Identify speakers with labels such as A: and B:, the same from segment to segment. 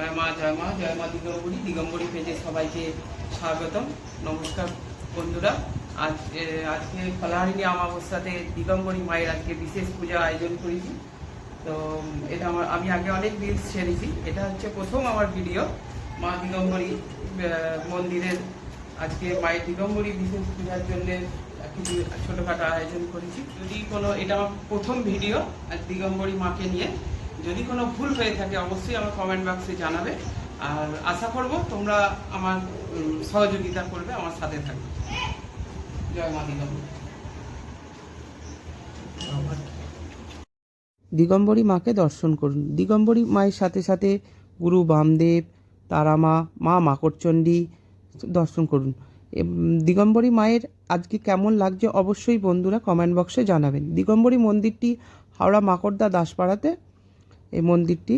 A: জয় মা জয় মা জয় মা দিগম্বরী দিগম্বরী পেজে সবাইকে স্বাগতম। নমস্কার বন্ধুরা। আজ আজকে ফলাহারিণী অমাবস্যাতে দিগম্বরী মায়ের আজকে বিশেষ পূজা আয়োজন করেছি। তো, এটা আমার, আমি আগে অনেক রিলস ছেড়েছি। এটা হচ্ছে প্রথম আমার ভিডিও মা দিগম্বরী মন্দিরের আজকে মায়ের দিগম্বরী বিশেষ পূজার জন্য কিছু ছোটোখাটো আয়োজন করেছি। যদি কোনো, এটা আমার প্রথম ভিডিও দিগম্বরী মাকে নিয়ে। যদি কোনো ভুল হয়ে থাকে, অবশ্যই আমার কমেন্ট বক্সে জানাবে। আর আশা করব তোমরা আমার সহযোগিতা করবে, আমার সাথে থাকবে। জয় মা দিগম্বরী। মাকে দর্শন করুন। দিগম্বরী মায়ের সাথে সাথে গুরু বামদেব, তারামা, মা মাকড়চণ্ডী দর্শন করুন। দিগম্বরী মায়ের আজকে কেমন লাগছে অবশ্যই বন্ধুরা কমেন্ট বক্সে জানাবেন। দিগম্বরী মন্দিরটি হাওড়া মাকড়দা দাসপাড়াতে এই মন্দিরটি।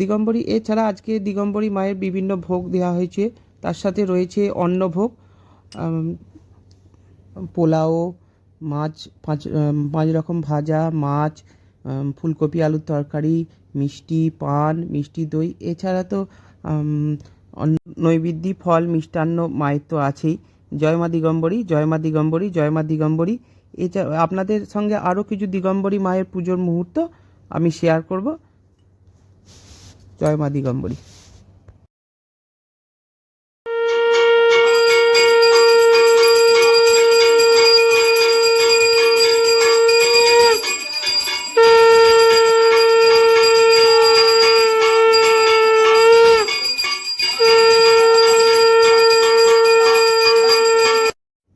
A: দিগম্বরী, এছাড়া আজকে দিগম্বরী মায়ের বিভিন্ন ভোগ দেওয়া হয়েছে। তার সাথে রয়েছে অন্নভোগ পোলাও, মাছ, পাঁচ পাঁচ রকম ভাজা, মাছ ফুলকপি, আলুর তরকারি, মিষ্টি, পান, মিষ্টি দই। এছাড়া তো নৈবেদ্যি, ফল, মিষ্টান্ন মায়ের তো আছেই। জয় মা দিগম্বরী, জয় মা দিগম্বরী, জয় মা দিগম্বরী। এছাড়া আপনাদের সঙ্গে আরও কিছু দিগম্বরী মায়ের পুজোর মুহূর্ত আমি শেয়ার করব। জয় মা দিগম্বরী।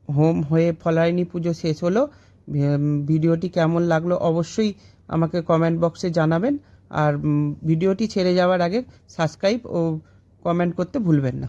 A: হোম হয়ে ফলায়নি পুজো শেষ হলো। ভিডিওটি কেমন লাগল অবশ্যই আমাকে কমেন্ট বক্সে জানাবেন। আর ভিডিওটি ছেড়ে যাওয়ার আগে সাবস্ক্রাইব ও কমেন্ট করতে ভুলবেন না।